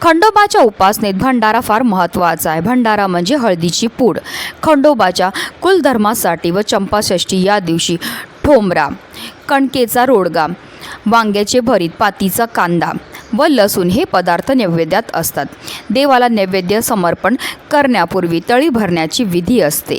खंडोबाच्या उपासनेत भंडारा फार महत्त्वाचा आहे. भंडारा म्हणजे हळदीची पूड. खंडोबाच्या कुलधर्मासाठी व चंपाषष्ठी या दिवशी ठोंबरा कणकेचा रोडगा वांग्याचे भरीत पातीचा कांदा व लसूण हे पदार्थ नैवेद्यात असतात. देवाला नैवेद्य समर्पण करण्यापूर्वी तळी भरण्याची विधी असते.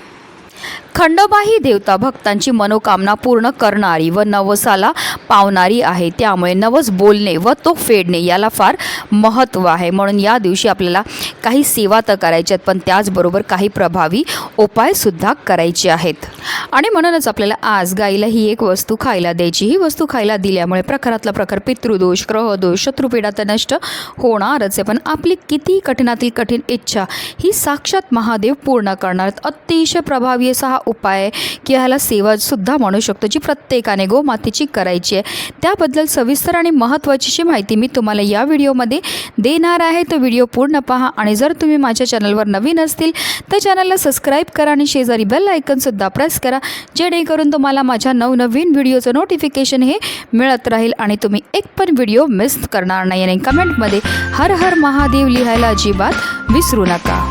खंडोबा ही देवता भक्तांची मनोकामना पूर्ण करणारी व नवसाला पावणारी आहे. त्यामुळे नवस बोलणे व तो फेडणे याला फार महत्त्व आहे. म्हणून या दिवशी आपल्याला काही सेवा तर करायच्या आहेत पण त्याचबरोबर काही प्रभावी उपायसुद्धा करायचे आहेत. आणि म्हणूनच आपल्याला आज गाईला ही एक वस्तू खायला द्यायची. ही वस्तू खायला दिल्यामुळे प्रकारातला प्रकार पितृदोष ग्रहदोष शत्रुपीडा तर नष्ट होणारच आहे. पण आपली किती कठीणातील कठीण इच्छा ही साक्षात महादेव पूर्ण करणार अतिशय प्रभावी असा हा उपाय किंवा की ह्याला सेवासुद्धा म्हणू शकतो जी प्रत्येकाने गोमातेची करायची आहे. त्याबद्दल सविस्तर आणि महत्त्वाची माहिती मी तुम्हाला या व्हिडिओमध्ये देणार आहे. तो व्हिडिओ पूर्ण पहा आणि जर तुम्ही माझ्या चॅनलवर नवीन असतील तर चॅनलला सबस्क्राईब करा आणि शेजारी बेल आयकनसुद्धा प्रेस करा जेणेकरून तुम्हाला माझ्या नवनवीन व्हिडिओचं नोटिफिकेशन हे मिळत राहील आणि तुम्ही एक पण व्हिडिओ मिस करणार नाही. आणि कमेंटमध्ये हर हर महादेव लिहायला अजिबात विसरू नका.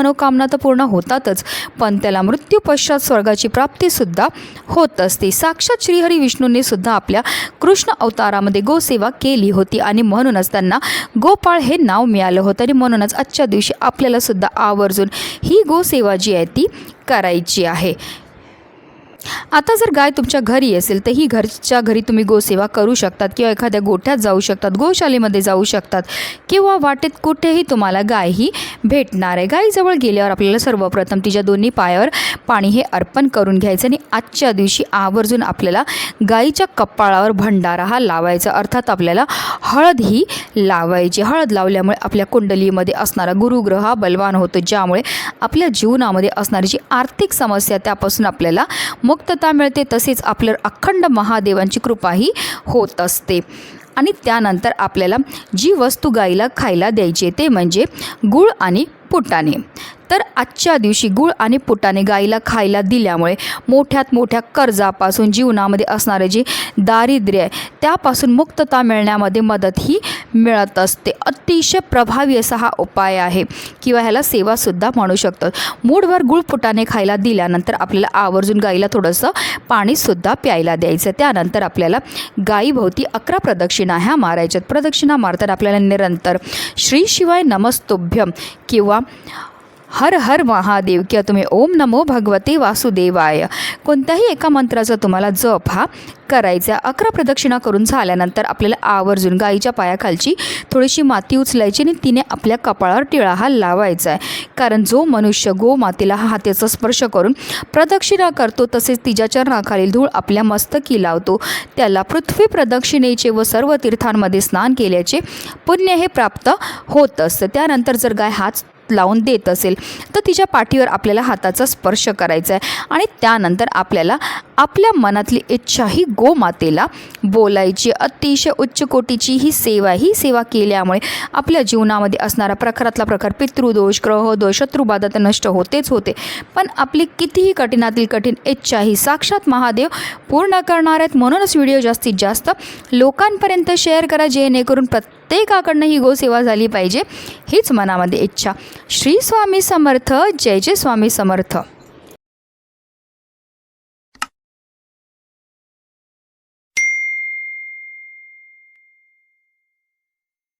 मनोकामना तर पूर्ण होतातच पण त्याला मृत्यू पश्चात स्वर्गाची प्राप्तीसुद्धा होत असते. साक्षात श्रीहरी विष्णूंनी सुद्धा आपल्या कृष्ण अवतारामध्ये गोसेवा केली होती आणि म्हणूनच त्यांना गोपाळ हे नाव मिळालं होतं आणि म्हणूनच आजच्या दिवशी आपल्याला सुद्धा आवर्जून ही गोसेवा जी आहे ती करायची आहे. आता जर गाय तुमच्या घरी असेल तर ही घरच्या घरी तुम्ही गोसेवा करू शकतात किंवा एखाद्या गोठ्यात जाऊ शकतात गोशालेमध्ये जाऊ शकतात किंवा वाटेत कुठेही तुम्हाला गाय ही भेटणार आहे. गाईजवळ गेल्यावर आपल्याला सर्वप्रथम तिच्या दोन्ही पायावर पाणी हे अर्पण करून घ्यायचं आणि आजच्या दिवशी आवर्जून आपल्याला गाईच्या कपाळावर भंडारा हा लावायचा. अर्थात आपल्याला हळद ही लावायची. हळद लावल्यामुळे आपल्या कुंडलीमध्ये असणारा गुरुग्रह हा बलवान होतो. ज्यामुळे आपल्या जीवनामध्ये असणारी जी आर्थिक समस्या त्यापासून आपल्याला मुक्तता मिळते. तसेच आपल्यावर अखंड महादेवांची कृपाही होत असते. आणि त्यानंतर आपल्याला जी वस्तू गाईला खायला द्यायची ते म्हणजे गूळ आणि पुटाणे. तर आजच्या दिवशी गुळ आणि पुटाने गाईला खायला दिल्यामुळे मोठ्यात मोठ्या कर्जापासून जीवनामध्ये असणारे जे दारिद्र्य आहे त्यापासून मुक्तता मिळण्यामध्ये मदत ही मिळत असते. अतिशय प्रभावी असा हा उपाय आहे. किंवा ह्याला सेवासुद्धा म्हणू शकतो मूडवर गुळ फुटाने खायला दिल्यानंतर आपल्याला आवर्जून गाईला थोडंसं पाणीसुद्धा प्यायला द्यायचं. त्यानंतर आपल्याला गाईभोवती अकरा प्रदक्षिणा ह्या मारायच्यात. प्रदक्षिणा मारताना आपल्याला निरंतर श्री शिवाय नमस्तुभ्यम किंवा हर हर महादेव किंवा तुम्ही ओम नमो भगवते वासुदेवाय. कोणत्याही एका मंत्राचा तुम्हाला जप हा करायचा आहे. अकरा प्रदक्षिणा करून झाल्यानंतर आपल्याला आवर्जून गाईच्या पायाखालची थोडीशी माती उचलायची आणि तिने आपल्या कपाळावर टिळा हा लावायचा आहे. कारण जो मनुष्य गोमातेला हा हाताचा स्पर्श करून प्रदक्षिणा करतो तसेच तिच्या चरणाखालील धूळ आपल्या मस्तकी लावतो. त्याला पृथ्वी प्रदक्षिणेचे व सर्व तीर्थांमध्ये स्नान केल्याचे पुण्य हे प्राप्त होत असतं. त्यानंतर जर गाय हाच हात लावून देत असेल तर तिच्या पाठीवर आपल्याला हाताचा स्पर्श करायचा आहे. आणि त्यानंतर आपल्याला आपल्या मनातली इच्छा ही गोमातेला बोलायची अतिशय उच्च कोटीची ही सेवा ही सेवा केल्यामुळे आपल्या जीवनामध्ये असणारा प्रखरातला प्रकार पितृदोष ग्रहदोष शत्रुबाधा तर नष्ट होतेच होते. पण आपली कितीही कठीणातील कठीण इच्छा ही साक्षात महादेव पूर्ण करणार आहेत. म्हणूनच व्हिडिओ जास्तीत जास्त लोकांपर्यंत शेअर करा जेणेकरून प्रत्येकाकडनं ही गोसेवा झाली पाहिजे हीच मनामध्ये इच्छा. श्री स्वामी समर्थ जय जय स्वामी समर्थ.